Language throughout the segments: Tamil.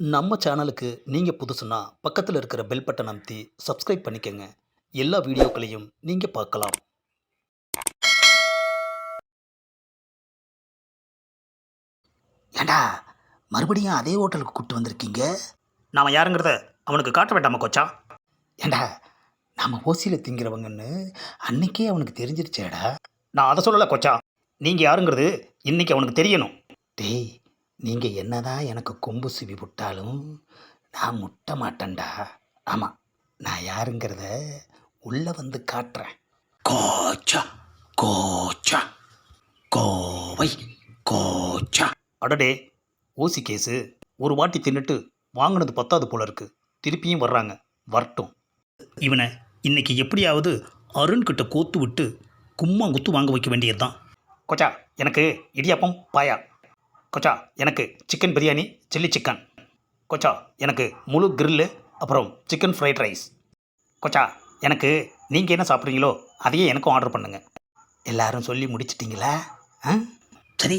நம்ம சேனலுக்கு நீங்கள் புதுசுன்னா பக்கத்தில் இருக்கிற பெல் பட்டன் அமைத்தி சப்ஸ்கிரைப் பண்ணிக்கோங்க. எல்லா வீடியோக்களையும் நீங்கள் பார்க்கலாம். ஏண்டா மறுபடியும் அதே ஹோட்டலுக்கு கூப்பிட்டு வந்திருக்கீங்க? நாம் யாருங்கிறத அவனுக்கு காட்ட வேண்டாமா கொச்சா? ஏண்டா நம்ம ஓசியில் திங்கிறவங்கன்னு அன்னைக்கே அவனுக்கு தெரிஞ்சிருச்சேடா. நான் அதை சொல்லலை கொச்சா. நீங்கள் யாருங்கிறது இன்னைக்கு அவனுக்கு தெரியணும். டேய் நீங்கள் என்னதான் எனக்கு கொம்பு சிவி விட்டாலும் நான் முட்ட மாட்டேன்டா. ஆமாம் நான் யாருங்கிறத உள்ளே வந்து காட்டுறேன். கோச்சா கோச்சா. கோவை கோச்சா. அடடே ஊசி கேஸு. ஒரு வாட்டி தின்னுட்டு வாங்கினது பத்தாது போல இருக்கு. திருப்பியும் வர்றாங்க. வரட்டும். இவனை இன்னைக்கு எப்படியாவது அருண்கிட்ட கோத்து விட்டு கும்மா குத்து வாங்க வைக்க வேண்டியதுதான். கொச்சா எனக்கு இடியாப்பம் பாயா. கொச்சா எனக்கு சிக்கன் பிரியாணி சில்லி சிக்கன் கொச்சா எனக்கு முழு கிரில்லு அப்புறம் சிக்கன் ஃப்ரைட் ரைஸ் கொச்சா எனக்கு நீங்கள் என்ன சாப்பிட்றீங்களோ அதையே எனக்கும் ஆர்டர் பண்ணுங்க. எல்லாரும் சொல்லி முடிச்சிட்டிங்களா? ஆ? சரி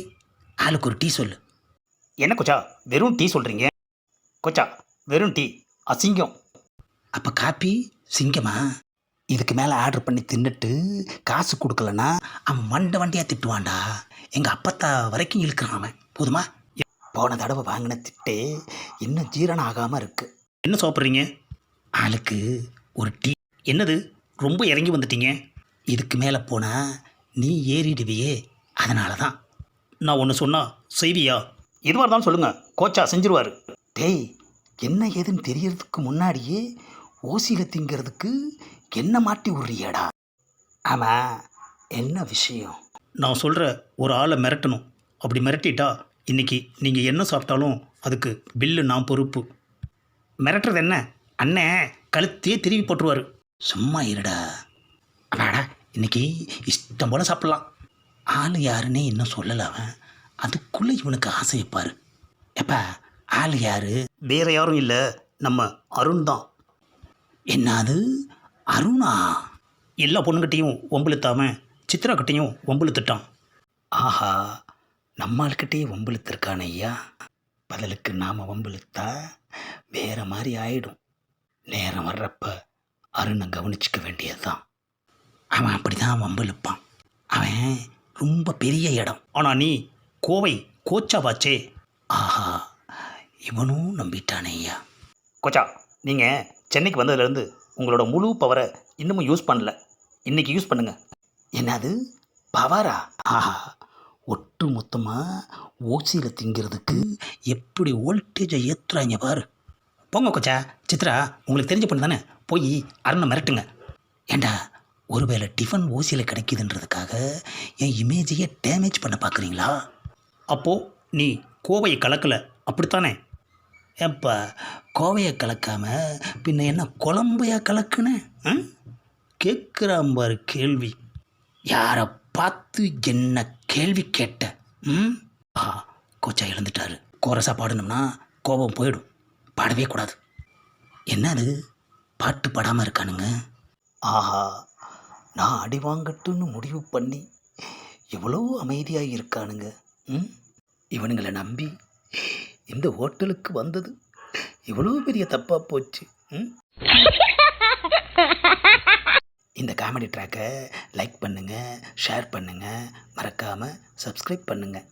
ஆளுக்கு ஒரு டீ சொல்லு. என்ன கொச்சா வெறும் டீ சொல்கிறீங்க கொச்சா வெறும் டீ அசிங்கம். அப்போ காப்பி சிங்கமா? இதுக்கு மேலே ஆர்டர் பண்ணி தின்னுட்டு காசு கொடுக்கலனா அவன் மண்டை வண்டியாக திட்டுவான்டா. எங்கள் அப்பத்தா வரைக்கும் இழுக்கிறான் அவன். போதுமா? போன தடவை வாங்கின திட்டே இன்னும் ஜீரணம் ஆகாமல் இருக்கு. என்ன சாப்பிட்றீங்க? ஆளுக்கு ஒரு டீ. என்னது? ரொம்ப இறங்கி வந்துட்டீங்க. இதுக்கு மேலே போனால் நீ ஏறிடுவியே. அதனால தான் நான் ஒன்று சொன்னால் செய்வியா? எதுவாக இருந்தாலும் சொல்லுங்கள் கோச்சா செஞ்சிருவார். டேய் என்ன ஏதுன்னு தெரியறதுக்கு முன்னாடியே ஓசியில் திங்கிறதுக்கு என்ன மாட்டி விட்றியாடா? ஆமாம் என்ன விஷயம்? நான் சொல்கிற ஒரு ஆளை மிரட்டணும். அப்படி மிரட்டிட்டா இன்னைக்கு நீங்கள் என்ன சாப்பிட்டாலும் அதுக்கு பில்லு நான் பொறுப்பு. மிரட்டுறது என்ன? அண்ணன் கழுத்தையே திரும்பி போட்டுருவார். சும்மா இருடா. அடாடா இன்னைக்கு இஷ்டம் போல் சாப்பிட்லாம். ஆள் யாருன்னே இன்னும் சொல்லல அவன். அதுக்குள்ளே இவனுக்கு ஆசையை பாரு. எப்பா ஆள் யாரு? வேற யாரும் இல்லை நம்ம அருண் தான். என்னது அருணா. எல்லா பொண்ணுக்கிட்டையும் ஒம்புழுத்தாம சித்ராக்கிட்டையும் ஒம்புழுத்துட்டான் ஆஹா நம்மாள்கிட்டயே வம்பிழுத்திருக்கான ஐயா. பதிலுக்கு நாம் வம்பிழுத்தா வேற மாதிரி ஆயிடும். நேரம் வர்றப்ப அருணை கவனிச்சிக்க வேண்டியதுதான். அவன் அப்படி தான் வம்பிழுப்பான். அவன் ரொம்ப பெரிய இடம். ஆனால் நீ கோவை கோச்சாவாச்சே ஆஹா இவனும் நம்பிட்டானே ஐயா. கோச்சா நீங்கள் சென்னைக்கு வந்ததுலேருந்து உங்களோட முழு பவரை இன்னமும் யூஸ் பண்ணல. இன்றைக்கி யூஸ் பண்ணுங்கள் என்னது? பவரா ஆஹா. ஒட்டு மொத்தமாக ஓசியில் திங்கிறதுக்கு எப்படி வோல்டேஜை ஏற்றுறாங்க பாரு. போங்க கொச்சா. சித்ரா உங்களுக்கு தெரிஞ்ச பொண்ணு தானே? போய் அருணை மிரட்டுங்க. ஏண்டா ஒருவேளை டிஃபன் ஓசியில் கிடைக்குதுன்றதுக்காக என் இமேஜையே டேமேஜ் பண்ண பார்க்குறீங்களா அப்போது நீ கோவையை கலக்கலை. அப்படித்தானே? ஏப்பா கோவையை கலக்காம பின்ன என்ன குழம்பையா கலக்குன்னு கேட்குறான் பாரு கேள்வி. யாரை பார்த்து என்ன கேள்வி கேட்ட? ம்? ஆ கொச்சா இழந்துட்டாரு கோரஸாக பாடணும்னா கோபம் போயிடும். பாடவே கூடாது. என்னது? பாட்டு பாடாமல் இருக்கானுங்க. ஆஹா நான் அடி வாங்கட்டும்னு முடிவு பண்ணி எவ்வளோ அமைதியாக இருக்கானுங்க. ம்? இவனுங்களை நம்பி இந்த ஹோட்டலுக்கு வந்தது? இவ்வளோ பெரிய தப்பாக போச்சு இந்த காமெடி ட்ராக்கை லைக் பண்ணுங்கள் ஷேர் பண்ணுங்கள் மறக்காமல் சப்ஸ்கிரைப் பண்ணுங்கள்